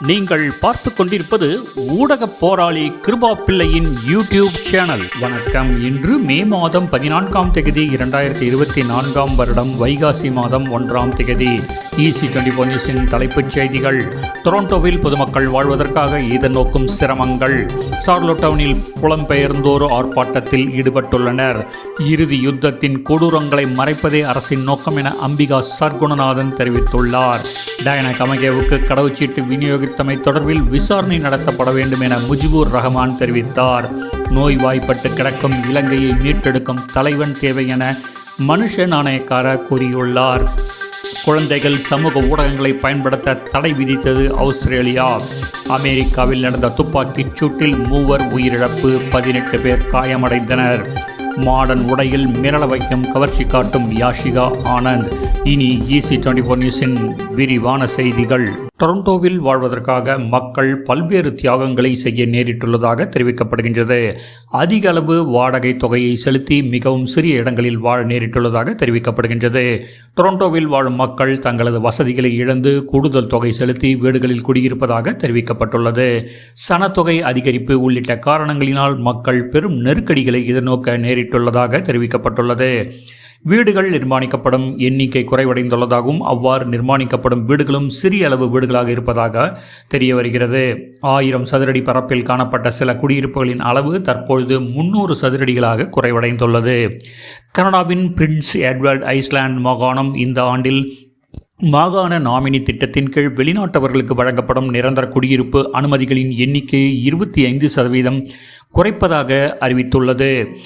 நீங்கள் பார்த்து கொண்டிருப்பது ஊடக போராளி கிருபா பிள்ளையின் யூடியூப் சேனல். வணக்கம். இன்று மே மாதம் பதினான்காம் தேதி இரண்டாயிரத்தி இருபத்தி நான்காம் வருடம் வைகாசி மாதம் ஒன்றாம் தேதி. இசி டுவெண்டி ஃபோர் நியூஸின் தலைப்புச் செய்திகள். டொரண்டோவில் பொதுமக்கள் வாழ்வதற்காக எதிர்நோக்கும் சிரமங்கள். சார்லோ டவுனில் புலம்பெயர்ந்தோர் ஆர்ப்பாட்டத்தில் ஈடுபட்டுள்ளனர். இறுதி யுத்தத்தின் கொடூரங்களை மறைப்பதே அரசின் நோக்கம் என அம்பிகா சர்க்குணநாதன் தெரிவித்துள்ளார். டயனா கமகேவுக்கு கடவுச்சீட்டு விநியோகித்தமை தொடர்பில் விசாரணை நடத்தப்பட வேண்டும் என முஜிபுர் ரஹமான் தெரிவித்தார். நோய்வாய்ப்பட்டு கிடக்கும் இலங்கையை மீட்டெடுக்கும் தலைவன் தேவை என மனுஷ நாணயக்கார கூறியுள்ளார். குழந்தைகள் சமூக ஊடகங்களை பயன்படுத்த தடை விதித்தது ஆஸ்திரேலியா அமெரிக்காவில் நடந்த துப்பாக்கிச் சூட்டில் மூவர் உயிரிழப்பு பதினெட்டு பேர் காயமடைந்தனர். மாடர்ன் உடையில் மிரள வைக்கும் கவர்ச்சி காட்டும் யாஷிகா ஆனந்த். இனி ஈசி டுவெண்ட்டி ஃபோர் நியூஸின் விரிவான செய்திகள். டொரண்டோவில் வாழ்வதற்காக மக்கள் பல்வேறு தியாகங்களை செய்ய நேரிட்டுள்ளதாக தெரிவிக்கப்படுகின்றது. அதிக அளவு வாடகை தொகையை செலுத்தி மிகவும் சிறிய இடங்களில் வாழ நேரிட்டுள்ளதாக தெரிவிக்கப்படுகின்றது. டொரண்டோவில் வாழும் மக்கள் தங்களது வசதிகளை இழந்து கூடுதல் தொகை செலுத்தி வீடுகளில் குடியிருப்பதாக தெரிவிக்கப்பட்டுள்ளது. சனத்தொகை அதிகரிப்பு உள்ளிட்ட காரணங்களினால் மக்கள் பெரும் நெருக்கடிகளை எதிர்நோக்க வெளியிட்டுள்ளதாக தெரிவிக்கப்பட்டுள்ளது. வீடுகள் நிர்மாணிக்கப்படும் எண்ணிக்கை குறைவடைந்துள்ளதாகவும் அவ்வாறு நிர்மாணிக்கப்படும் வீடுகளும் சிறிய அளவு வீடுகளாக இருப்பதாக தெரிய வருகிறது. ஆயிரம் சதுரடி பரப்பில் காணப்பட்ட சில குடியிருப்புகளின் அளவு தற்பொழுது முன்னூறு சதுரடிகளாக குறைவடைந்துள்ளது. கனடாவின் பிரின்ஸ் எட்வர்ட் ஐஸ்லாண்ட் மாகாணம் இந்த ஆண்டில் மாகாண நாமினி திட்டத்தின் கீழ் வெளிநாட்டவர்களுக்கு வழங்கப்படும் நிரந்தர குடியிருப்பு அனுமதிகளின் எண்ணிக்கையை இருபத்தி ஐந்து சதவீதம் குறைப்பதாக அறிவித்துள்ளது.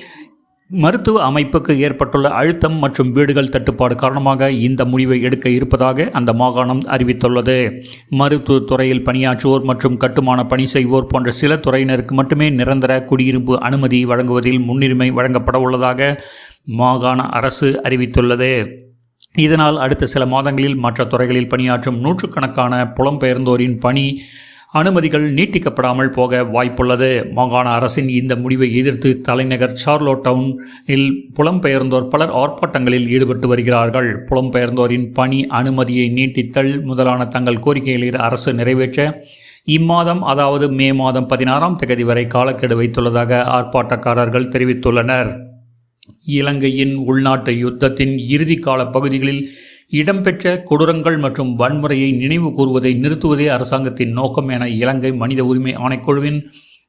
மருத்துவ அமைப்புக்கு ஏற்பட்டுள்ள அழுத்தம் மற்றும் வீடுகள் தட்டுப்பாடு காரணமாக இந்த முடிவை எடுக்க இருப்பதாக அந்த மாகாணம் அறிவித்துள்ளது. மருத்துவ துறையில் பணியாற்றுவோர் மற்றும் கட்டுமான பணி செய்வோர் போன்ற சில துறையினருக்கு மட்டுமே நிரந்தர குடியிருப்பு அனுமதி வழங்குவதில் முன்னுரிமை வழங்கப்பட உள்ளதாக மாகாண அரசு அறிவித்துள்ளது. இதனால் அடுத்த சில மாதங்களில் மற்ற துறைகளில் பணியாற்றும் நூற்றுக்கணக்கான புலம்பெயர்ந்தோரின் பணி அனுமதிகள் நீட்டிக்கப்படாமல் போக வாய்ப்புள்ளது. மாகாண அரசின் இந்த முடிவை எதிர்த்து தலைநகர் சார்லோ டவுனில் புலம்பெயர்ந்தோர் பலர் ஆர்ப்பாட்டங்களில் ஈடுபட்டு வருகிறார்கள். புலம்பெயர்ந்தோரின் பணி அனுமதியை நீட்டித்தல் முதலான தங்கள் கோரிக்கைகளை அரசு நிறைவேற்ற இம்மாதம் அதாவது மே மாதம் பதினாறாம் தேதி வரை காலக்கெடு வைத்துள்ளதாக ஆர்ப்பாட்டக்காரர்கள் தெரிவித்துள்ளனர். இலங்கையின் உள்நாட்டு யுத்தத்தின் இறுதிக்கால பகுதிகளில் இடம்பெற்ற கொடூரங்கள் மற்றும் வன்முறையை நினைவு கூறுவதை நிறுத்துவதே அரசாங்கத்தின் நோக்கம் என இலங்கை மனித உரிமை ஆணைக்குழுவின்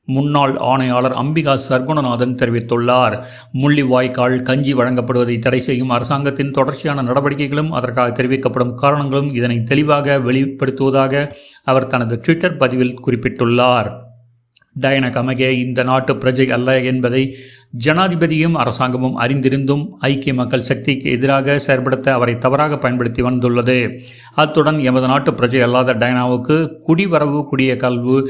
முன்னாள் ஆணையாளர் அம்பிகா சர்க்குணநாதன் தெரிவித்துள்ளார். முள்ளிவாய்க்கால் கஞ்சி வழங்கப்படுவதை தடை செய்யும் அரசாங்கத்தின் தொடர்ச்சியான நடவடிக்கைகளும் அதற்காக தெரிவிக்கப்படும் காரணங்களும் இதனை தெளிவாக வெளிப்படுத்துவதாக அவர் தனது ட்விட்டர் பதிவில் குறிப்பிட்டுள்ளார். டயன கமகே இந்த நாட்டு பிரஜை அல்ல என்பதை ஜனாதிபதியும் அரசாங்கமும் அறிந்திருந்தும் ஐக்கிய மக்கள் சக்திக்கு எதிராக செயற்படுத்த அவரை தவறாக பயன்படுத்தி வந்துள்ளது. அத்துடன் எமது நாட்டு பிரஜை அல்லாத டைனாவுக்கு குடிவரவு குடிய கல்வு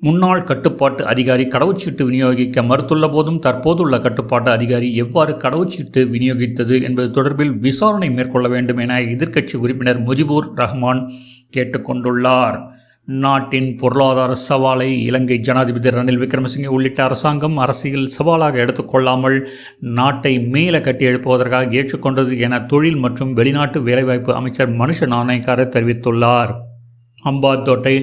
முன்னாள் கட்டுப்பாட்டு அதிகாரி கடவுச்சீட்டு விநியோகிக்க மறுத்துள்ள போதும் தற்போதுள்ள கட்டுப்பாட்டு அதிகாரி எவ்வாறு கடவுச்சீட்டு விநியோகித்தது என்பது தொடர்பில் விசாரணை மேற்கொள்ள வேண்டும் என எதிர்க்கட்சி உறுப்பினர் முஜிபுர் ரஹ்மான் கேட்டுக்கொண்டுள்ளார். நாட்டின் பொருளாதார சவாலை இலங்கை ஜனாதிபதி ரணில் விக்ரமசிங்கே உள்ளிட்ட அரசாங்கம் அரசியல் சவாலாக எடுத்துக்கொள்ளாமல் நாட்டை மேலே கட்டி எழுப்புவதற்காக ஏற்றுக்கொண்டது என தொழில் மற்றும் வெளிநாட்டு வேலைவாய்ப்பு அமைச்சர் மனுஷ நாணயக்கார தெரிவித்துள்ளார். அம்பாத்தோட்டை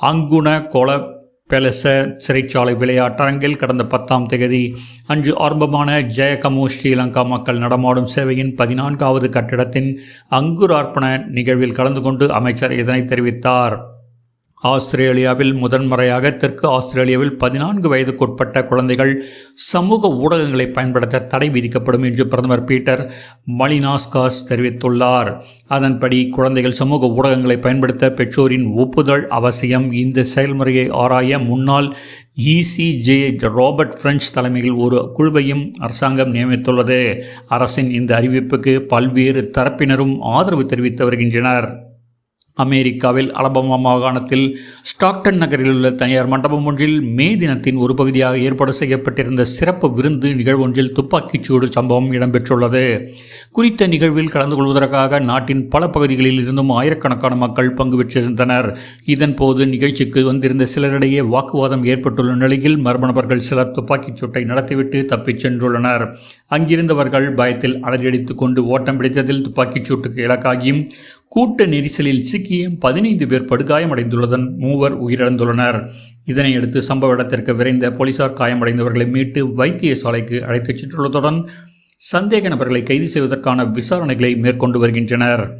அங்குண கொல பெலச சிறைச்சாலை விளையாட்டரங்கில் கடந்த பத்தாம் தேதி அன்று ஆரம்பமான ஜெயகமு ஸ்ரீலங்கா மக்கள் நடமாடும் சேவையின் பதினான்காவது கட்டிடத்தின் அங்குரார்ப்பண நிகழ்வில் கலந்து கொண்டு அமைச்சர் இதனை தெரிவித்தார். ஆஸ்திரேலியாவில் முதன்முறையாக தெற்கு ஆஸ்திரேலியாவில் பதினான்கு வயதுக்குட்பட்ட குழந்தைகள் சமூக ஊடகங்களை பயன்படுத்த தடை விதிக்கப்படும் என்று பிரதமர் பீட்டர் மலினாஸ்காஸ் தெரிவித்துள்ளார். அதன்படி குழந்தைகள் சமூக ஊடகங்களை பயன்படுத்த பெற்றோரின் ஒப்புதல் அவசியம். இந்த செயல்முறையை ஆராய முன்னாள் இசிஜே ராபர்ட் பிரெஞ்ச் தலைமையில் ஒரு குழுவையும் அரசாங்கம் நியமித்துள்ளது. அரசின் இந்த அறிவிப்புக்கு பல்வேறு தரப்பினரும் ஆதரவு தெரிவித்து வருகின்றனர். அமெரிக்காவில் அலபமா மாகாணத்தில் ஸ்டாக்டன் நகரில் உள்ள தனியார் மண்டபம் ஒன்றில் மே தினத்தின் ஒரு பகுதியாக ஏற்பாடு செய்யப்பட்டிருந்த சிறப்பு விருந்து நிகழ்வொன்றில் துப்பாக்கிச்சூடு சம்பவம் இடம்பெற்றுள்ளது. குறித்த நிகழ்வில் கலந்து கொள்வதற்காக நாட்டின் பல பகுதிகளில் இருந்தும் ஆயிரக்கணக்கான மக்கள் பங்கு பெற்றிருந்தனர். இதன்போது நிகழ்ச்சிக்கு வந்திருந்த சிலரிடையே வாக்குவாதம் ஏற்பட்டுள்ள நிலையில் மர்ம நபர்கள் சிலர் துப்பாக்கிச்சூட்டை நடத்திவிட்டு தப்பிச் சென்றுள்ளனர். அங்கிருந்தவர்கள் பயத்தில் அலறியடித்துக் கொண்டு ஓட்டம் பிடித்ததில் துப்பாக்கிச் சூட்டுக்கு இலக்காகியும் கூட்ட நெரிசலில் சிக்கிய பதினைந்து பேர் படுகாயமடைந்துள்ளதன் மூவர் உயிரிழந்துள்ளனர். இதனையடுத்து சம்பவ இடத்திற்கு விரைந்த போலீசார் காயமடைந்தவர்களை மீட்டு வைத்தியசாலைக்கு அழைத்துச் சென்றுள்ளதுடன் சந்தேக நபர்களை கைது செய்வதற்கான விசாரணைகளை மேற்கொண்டு வருகின்றனர்.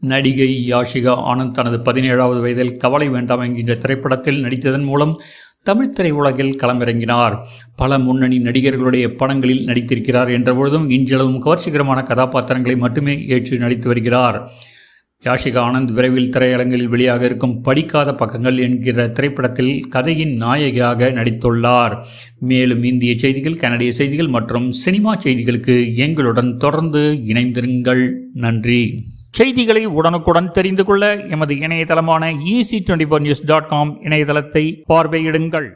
நடிகை யாஷிகா ஆனந்த் தனது பதினேழாவது வயதில் கவலை வேண்டாம் என்கின்ற திரைப்படத்தில் நடித்ததன் மூலம் தமிழ் திரையுலகில் களமிறங்கினார். பல முன்னணி நடிகர்களுடைய படங்களில் நடித்திருக்கிறார் என்றபொழுதும் இன்றளவும் கவர்ச்சிகரமான கதாபாத்திரங்களை மட்டுமே ஏற்று நடித்து வருகிறார். யாஷிகா ஆனந்த் விரைவில் திரையரங்கில் வெளியாக இருக்கும் படிக்காத பக்கங்கள் என்கிற திரைப்படத்தில் கதையின் நாயகியாக நடித்துள்ளார். மேலும் இந்திய செய்திகள் கனடிய செய்திகள் மற்றும் சினிமா செய்திகளுக்கு எங்களுடன் தொடர்ந்து இணைந்திருங்கள். நன்றி. செய்திகளை உடனுக்குடன் தெரிந்து கொள்ள எமது இணையதளமான EC twenty four news dot com இணையதளத்தை பார்வையிடுங்கள்.